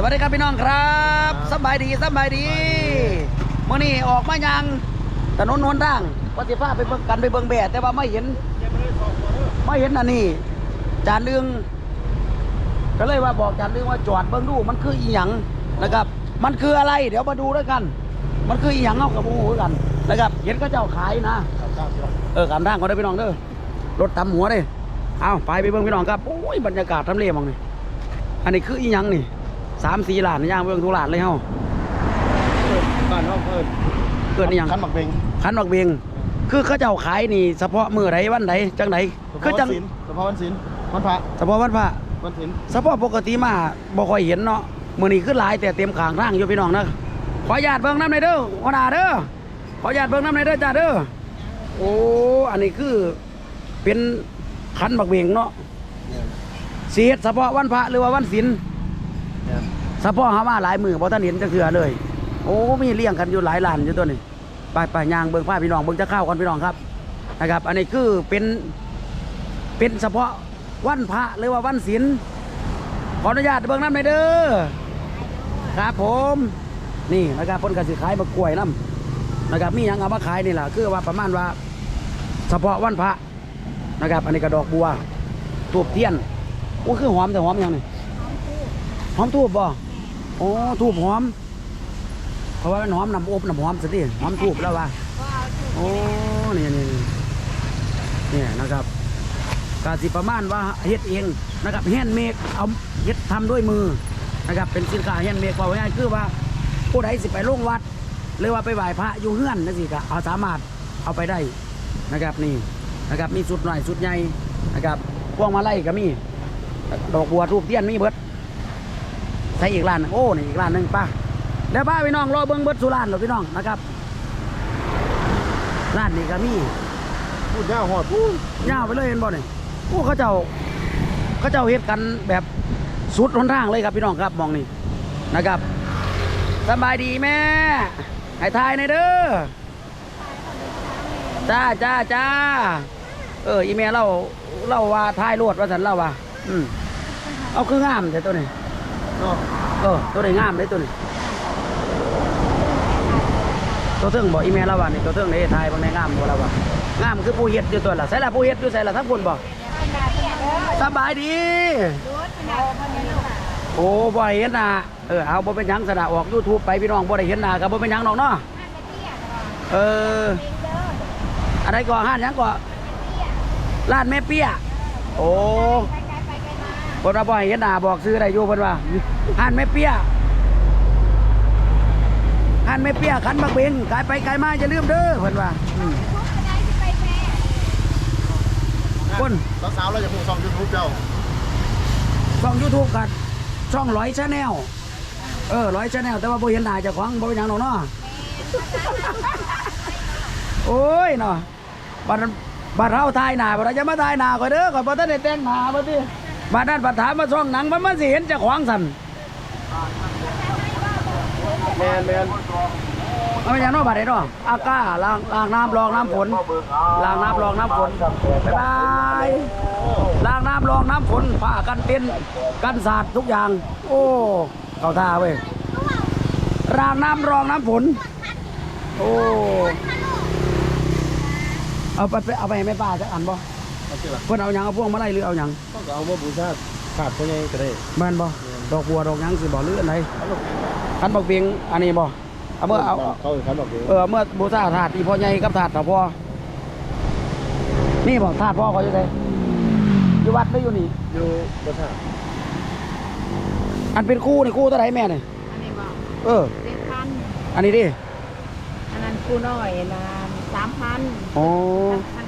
สวัสดีครับพี่น้องครับสบายดีสบายดีมื่อนี้ออกมายังถนนหนทางปฏิภาไปเบิ่งกันไปเบิ่งแบดแต่ว่าไม่เห็นไม่เห็นอันนี้จานเรื่องก็เลยว่าบอกจานเรื่องว่าจอดเบิ่งดูมันคืออีหยังนะครับ มันคืออะไร เดี๋ยวมาดูด้วยกัน มันคืออีหยังเอากับหมูกันนะครับ เห็นก็เจ้าขายนะเออขามทางเขาได้พี่น้องเด้อรถตำหัวเด้เอาไปไปเบิ่งพี่น้องครับโอ้ยบรรยากาศทำเลมองนี่อันนี้คืออีหยังนี่ สามสี่ล้านย่างเบิ่งทุกล้านเลยเฮาบ้านห้องเพิ่นเกิดอีหยังขันหมักเบงขันดอกเบงคือเขาเจ้าขายนี่เฉพาะมื้อใดวันใดจังไดคือจังเฉพาะวันศีลวันพระเฉพาะวันพระวันศีลเฉพาะปกติมาบ่ค่อยเห็นเนาะมื้อนี้คือหลายแต่เต็มข้างทางอยู่พี่น้องนะขออนุญาตเบิ่งน้ำในอยเด้อหัวหน้าเด้อขออนุญาตเบิ่งน้ำในอยเด้อจ้าเด้อโอ้อันนี้คือเป็นขันบักเบงเนาะเนี่ยสิเฮ็ดเฉพาะวันพระหรือว่าวันศีล เนี่ยเฉพาะหามาหลายมือบ่ทันเห็นจักเทื่อเลย โอ้มีเลี้ยงกันอยู่หลายล้านอยู่ตัวนี้ไปไปยางเบิ่งผ้าพี่น้องเบิ่งจะเข้าวกันพี่น้องครับนะครับ อันนี้คือเป็นเป็นเฉพาะวันพระหรือว่าวันศีลขออนุญาตเบิ่งน้ำหน่อยเด้อครับผมนี่นะครับพ่นก็สิขายมากล้วยน้ำนะครับมียังเอามาขายนี่แหละคือว่าประมาณว่าเฉพาะวันพระนะครับ อันนี้ก็ดอกบัวทูบเทียนโอ้คือหอมแต่หอมยังนี่หอมทูบบ่ โอ้ทูบหอม เพราะว่ามันหอมน้ำอบน้ำหอมสิหอมทูบแล้วว่าโอ้นี่นี่นี่นะครับกาสิประมาณว่าเฮ็ดเองนะครับแฮนด์เมดเอาเฮ็ดทำด้วยมือนะครับ เป็นสินค้าแฮนด์เมดว่าง่ายคือว่า ผู้ใดสิไปลงวัด หรือว่าไปไหว้พระอยู่เฮือนนั่นสิก็เอาสามารถเอาไปได้นะครับนี่นะครับมีสุดหน่อยสุดใหญ่นะครับพวงมาลัยก็มี ดอกบัวทูบเทียนมีเบิด ใส่อีกร้านหนึ่งโอ้นี่อีกร้านหนึ่งป้าแล้วป้าพี่น้องรอเบิ้งเบิดสุร้านหรอพี่น้องนะครับร้านนี้ก็มีพูดยาวหอดพูดยาวไปเลยเห็นบ่เนี่ยโอ้เขาเจ้าเขาเจ้าเฮ็ดกันแบบสุดหนทางเลยครับพี่น้องครับมองนี่นะครับสบายดีแม่ให้ทายในอยเด้อจ้าจ้าจ้าเอออีเมลเราเราว่าทายรวดว่าสันเราว่าอืมเอาคืองามแต่ตัวนี้ เนาะเออตัวนี้งามเลยตัวนี้ตัวเทิงบอกอีเมลเราว่านี่ตัวเทิงนี่ทายบางในงามบ่เราว่างามคือผู้เฮ็ดอยู่ตัวละใส่ละผู้เฮ็ดอยู่ใส่ละทั้งคนบ่สบายดีโอ้บ่เห็นหน้าเออเอาบ่เป็นหยังสนะออก YouTube ไปพี่น้องบ่ได้เห็นหน้าก็บ่เป็นหยังดอกเนาะเอออะไรก่อนห้านหยังก่อนร้านแม่เปี้ย โอ้ เพิ่นว่าบ่ให้เห็นหน้าบอกซื้อได้อยู่เพิ่นว่าห้านแม่เปี้ยห้านแม่เปี้ยขันบักเบงขายไปขายมาอย่าลืมเด้อเพิ่นว่าอืมคนสาวๆเราจะพูดซองยูทูบเจ้าช่อง YouTube กันช่องร้อยชาแนลเออร้อยชาแนลแต่ว่าบ่เห็นหน้าเจ้าของบ่เป็นหยังหรอกเนาะโอ้ยเนาะบัดนั้นบัดเฮาทายหน้าบัดเราจะมาทายหน้าก่อนเด้อก่อนบ่ทันได้แต่งหน้าบ่ติ บัดนั้นบัดถามมาช่องหนังมันมันสิเห็นเจ้าของสั่นแมนแมนเอาไปอย่างเนาะบัดนี้เนาะอากาล้างล้างน้ำรองน้ำฝนล้างน้ำรองน้ำฝนบ๊ายบายล้างน้ำรองน้ำฝนผ้ากันเต็นท์กันสาดทุกอย่าง โอ้เข้าท่าเว้ยล้างน้ำรองน้ำฝน โอ้เอาไปไปเอาไปให้แม่ป้าจะอันบ่ เอาสิล่ะเพิ่นเอาหยังเอาพวงมาไล่หรือเอาหยังต้องเอามาบูชาขาดตัวใหญ่ก็ได้แม่นบ่ดอกบัวดอกหยังสิบ่หรืออันไหนคันบักเบียงอันนี้บ่เอาเมื่อเอาเขาอีกขันหมักเบงเออเมื่อบูชาถาดอีพ่อใหญ่กับถาดถาพ่อนี่บ่ถาดพ่อเขาอยู่ไสอยู่วัดหรืออยู่นี่ อยู่บูชาอันเป็นคู่นี่คู่เท่าไหร่แม่นี่อันนี้บอกเออ เจ็ดพันอันนี้ดิอันนั้นกูน้อยนะสามพันโอ้อันนั้นนี่ราคา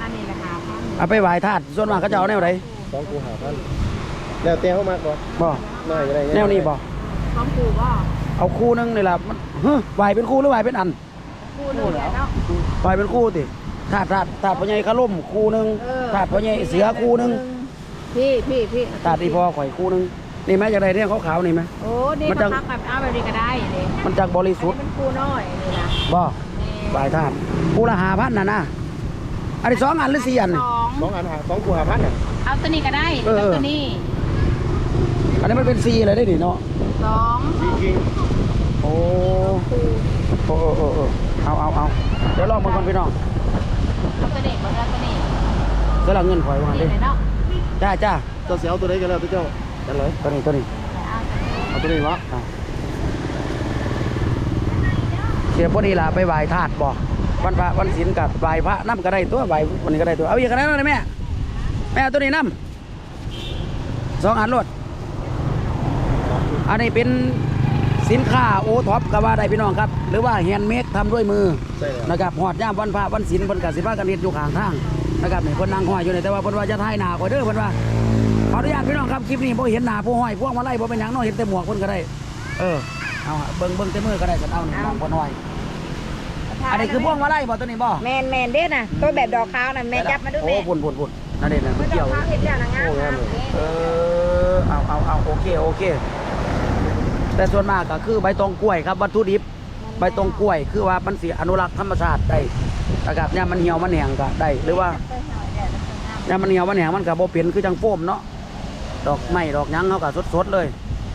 พัน เอาไปไหว้ถาดส่วนมากเขาจะเอาแนวไหนสองกูหาพันแล้วแต่เขามากบ่บ่น้อยก็ได้แนวนี้บ่พร้อมกูก็เอาคู่หนึงนี่ล่ะมันเฮ้ยไหว้เป็นคู่หรือไหว้เป็นอันกูนึงแหละเนาะปล่อยเป็นคู่ติถาดถาดถาดพ่อใหญ่ขลุ่มคู่หนึงเออถาดพ่อใหญ่เสือคู่หนึงพี่พี่พี่ถาดอีพ่อข่อยคู่หนึงนี่ไหมจากใดเนี่ยขาวๆนี่ไหมโอ้นี่มันก็จะพักแบบเอาแบบนี้ก็ได้เลยมันจากบริสุทธิ์เป็นกูน้อยนี่นะบ่นี่ปลายถาดคู่ละหาพันน่ะนะ อันนี้สองอันหรือสี่อันสนี่ องสองอันหาสองกูหาพันเนี่ยเอาตัวนี้ก็ได้เออกับตัวนี้อันนี้มันเป็นสี่เลยได้ดิเนาะเสองจริงโอ้โอ้โอ้โอ้โอ้เอาเอาเอาเดี๋ยวลองมาก่อนพี่น้องตัวเด็กมันตัวนี้เดี๋ยวเราเงินข่อยว่านี่ดิเลยเนาะจ้าจ้าๆเจ้าเสียวตัวใดกันแล้วเจ้ากันเลยตัวนี้ตัวนี้เอาตัวนี้วะอะเสียพอดีล่ะไปไหว้ธาตุบ่ วันพระวันศีลกับไหว้พระน้ำก็ได้ตัวไหว้วันนี้ก็ได้ตัวเอาอีกกันนั้นเลยแม่แม่เอาตัวนี้น้ำสองอันรถอันนี้เป็นสินค้าโอท็อปก็ว่าได้พี่น้องครับ หรือว่าแฮนด์เมดทำด้วยมือใช่แล้วนะครับหอดย่ามวันพระวันศีลเพิ่นก็สิพากันเฮ็ดอยู่ข้างทางนะครับนี่เพิ่นนั่งห้อยอยู่นี่แต่ว่าเพิ่นว่าจะถ่ายหน้าก่อนเด้อเพิ่นว่าขออนุญาตพี่น้องครับคลิปนี้บ่เห็นหน้าผู้ห้อยพวกมาไล่บ่เป็นหยังเนาะเห็นแต่หมวกเพิ่นก็ได้ เออเอาเบิ่งเบิ่งแต่มือก็ได้ก็เอานี่น้องเพิ่นห้อย อันนี้คือพวกมาไล่บ่ตัวนี้บ่แมนแมนเด้น่ะตัวแบบดอกขาวน่ะแม่จับมาดูโอ้แม่พุ่นพุ่นพุ่นนั่นเด้น่ะมันดเกี่อยกวขาวเห็นอย่างนางงามงามเออเอาเอาเอาโอเคโอเค แต่ส่วนมากก็คือใบตองกล้วยครับวัตถุดิบ ใบตองกล้วยคือว่ามันสิอนุรักษ์ธรรมชาติได้นะครับเนี่ยมันเหี่ยวมันแห้งก็ได้หรือว่าเนี่ยมันเหี่ยวมันแห้งมันก็บ่เป็นคือจังโฟมเนาะดอกไม้ดอกหยังเขาก็สดๆเลย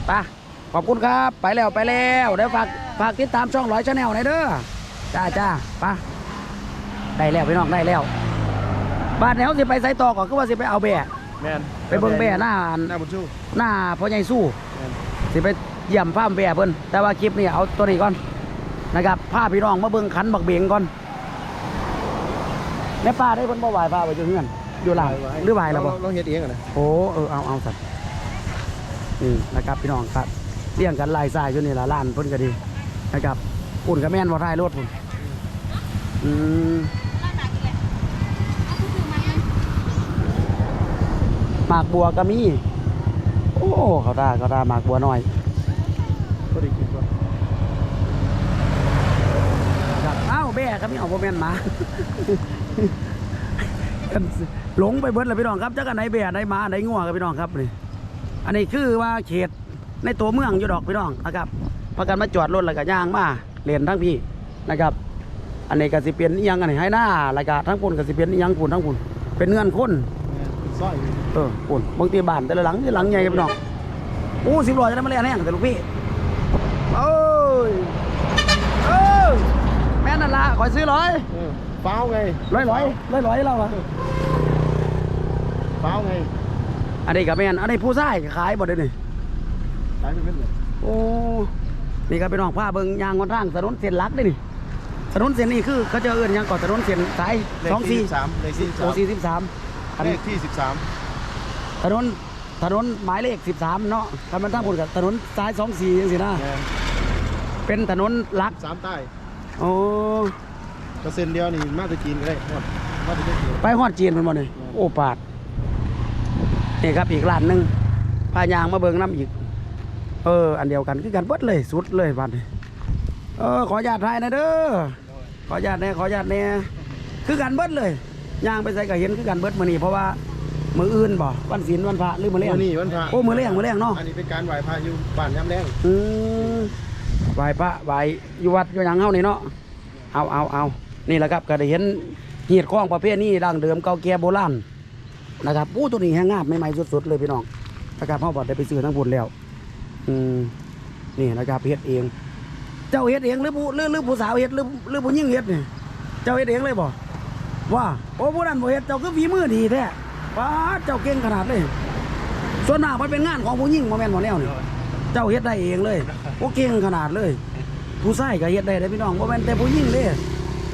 ไปขอบคุณครับ ไปแล้วไปแล้วเดี๋ยวฝากฝากติดตามช่องร้อยชาแนลหน่อยเด้อ จ้าจ้าไปได้แล้วพี่น้องได้แล้วบ้านแนวสิไปไสต่อก่อนคือว่าสิไปเอาแบะแมนไปเบิ่งแบะหน้าหน้าบุญชูหน้าพ่อใหญ่สู้แมนสิไปเยี่ยมพามแบะเพิ่นแต่ว่าคลิปนี้เอาตัวนี้ก่อนนะครับพาพี่น้องมาเบิ่งขันบักเบงก่อนแม่ป้าได้เพิ่นบ่ไหวป้าไว้อยู่เฮือนอยู่หลังหรือไหวแล้วบ่เราเฮ็ดเองอะนะโอ้เออเอาเอาสัตว์นี่นะครับพี่น้องครับเลี้ยงกันลายสายอยู่นี่ละล้านเพิ่นก็ดีนะครับ อุ่นกับแม่นบ่ท้ายรถพุ่นอืมหมากบัวก็มี โอ้เขาตาเขาตาหมากบัวน้อยก็ได้กินก่อนครับเอ้าแบ่ครับพี่เอาโมเมนต์มาหลงไปเบิดเลยพี่น้องครับจักอันไหนแบ่อันไหนหมาอันไหนงัวครับพี่น้องครับนี่อันนี้คือว่าเขตในตัวเมืองอยู่ดอกพี่น้องนะครับพากันมาจอดรถแล้วก็ย่างมา เรียนทั้งพี่นะครับ อันนี้ก็สิเปลี่ยนอีหยังอันนี้ให้หน้าแล้วก็ทั้งปุ่นก็สิเปลี่ยนอีหยังปุ่นทั้งปุ่นเป็นเงื่อนคนแมนเป็นสร้อยอยู่เออปุ่นบางทีบ้านแต่ละหลังที่หลังใหญ่ครับพี่น้องโอ้สิบล้อจะได้มาเรียนแห้งแต่ลูกพี่โอ้ยเออแม่นั่นละขอยซื้อร้อยเออฟ้าวไงร้อยร้อยร้อยร้อยเราอะฟ้าวไงอันนี้กับแม่นอันนี้ผู้ชายขายบ่ได้นี่ตายไปเป็นเลยโอ้ นี่ก็เป็นน้องผ้าเบิ่งยางคนทางถนนเส้นหลักเด้นี่ถนนเส้นนี้คือเขาจะเอื้อนหยังก่อนถนนเส้นสายเลขสองที่สี่สามเลขที่โอสี่สิบสามอันเลนี้ขที่สิบสามถนนถนนหมายเลขสิบสามเนาะถ้ามันทั้งหมดกับถนนสายสองสี่ยังสินะแมนเป็นถนนหลักสามใต้โอ้เปอร์เซ็นต์เดียวนี่มาจากจีนก็ได้หมดมาจากจีนไปฮอดจีนมันบ่นี่โอ้ปาดนี่ครับอีกร้านหนึงพายางมาเบิ่งน้ำอีก เออ อันเดียวกันคือกันเบิดเลยสุดเลยบัดนี้เออ ขออนุญาตถ่ายหนะเด้อขออนุญาตแน่ขออนุญาตแน่คือกันเบิดเลยย่างไปใส่ก็เห็นคือกันเบิดมื้อนี้เพราะว่ามื้ออื่นบ่วันศีลวันพระหรือมื้อเลี้ยงวันนี้วันพระโอ้มื้อเลี้ยงมื้อเลี้ยงเนาะอันนี้เป็นการไหว้พระอยู่บ้านย้ำแดงอืมไหว้พระไหว้อยู่วัดอยู่หยังเฮานี่เนาะเอาเอาเอานี่แหละครับก็ได้เห็นเหียดข้องประเภทนี้ดั้งเดิมเก่าแก่โบราณนะครับปูตัวนี้แห้งงามใหม่ๆสุดๆเลยพี่น้องนะครับเฮาบ่ได้ไปซื้อทั้งบุญแล้ว อืมนี่นะครับเฮ็ดเอง เจ้าเฮ็ดเองหรือผู้หรือหรือผู้สาวเฮ็ดหรือหรือผู้หญิงเฮ็ดนี่เจ้าเฮ็ดเองเลยบ่ว่าโอ้ผู้นั้นบ่เฮ็ดเจ้าคือฝีมือดีแท้ป้าเจ้าเก่งขนาดเลยส่วนมากมันเป็นงานของผู้หญิงบ่แม่นบ่แนวนี่เจ้าเฮ็ดได้เองเลยโอ้เก่งขนาดเลย ผู้ชายก็เฮ็ดได้เด้พี่น้องบ่แม่นแต่ผู้หญิงเด้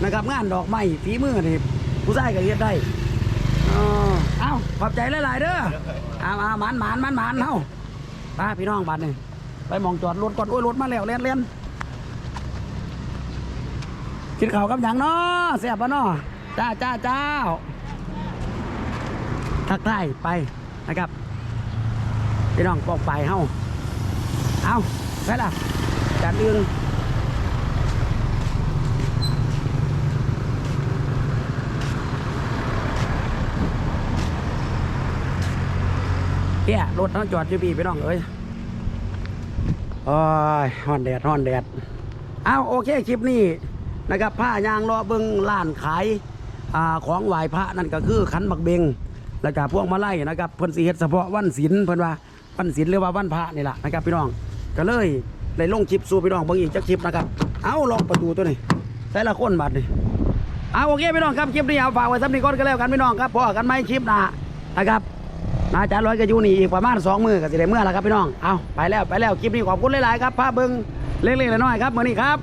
นะครับงานดอกไม้ฝีมือนี่ผู้ชายก็เฮ็ดได้อ๋อเอ้าขอบใจหลายๆเด้อเอาเอาหมานหมานหมานหมานเฮา ไปพี่น้องบัดนี่ไปมองจอดรถก่อนโอ้ยรถมาแล้วเล่นเล่นกินข้าวกับหยังเนาะแซ่บปะเนาะจ้าจ้าเจ้าทักทายไปนะครับ พี่น้องปอกไปเฮาเอาไปล่ะจานอื่น เฮียรถต้องจอดอยู่พี่พี่น้องเอ้ยโอ้ยฮ้อนแดดฮ้อนแดดเอาโอเคคลิปนี้นะครับผ้ายางรอเบิงร้านขายอ่าของไหว้พระนั่นก็คือขันบักเบงแล้วก็พวกมาไล่นะครับเพิ่นสิเฮ็ดเฉพาะวันศีลเพิ่นว่าวันศีลหรือว่าวันพระนี่แหละนะครับพี่น้องก็เลยเลยลงคลิปสู่พี่น้องเบิ่งอีกจักคลิปนะครับเอาล็อกประตูตัวนี้แต่ละคนบัดนี่เอาโอเคพี่น้องครับคลิปนี้เอาฝากไว้สำหรับนี้ก่อนก็แล้วกันพี่น้องครับพอกันไหมคลิปหน้านะครับ นาจารย์ร้อยก็อยู่นี่อีกประมาณสองมือก็สิได้เมื่อแล้วครับพี่น้อง เอาไปแล้วไปแล้วคลิปนี้ขอบคุณหลายๆครับภาพเบิ้งเล็กๆน้อยๆครับมื้อนี้ครับ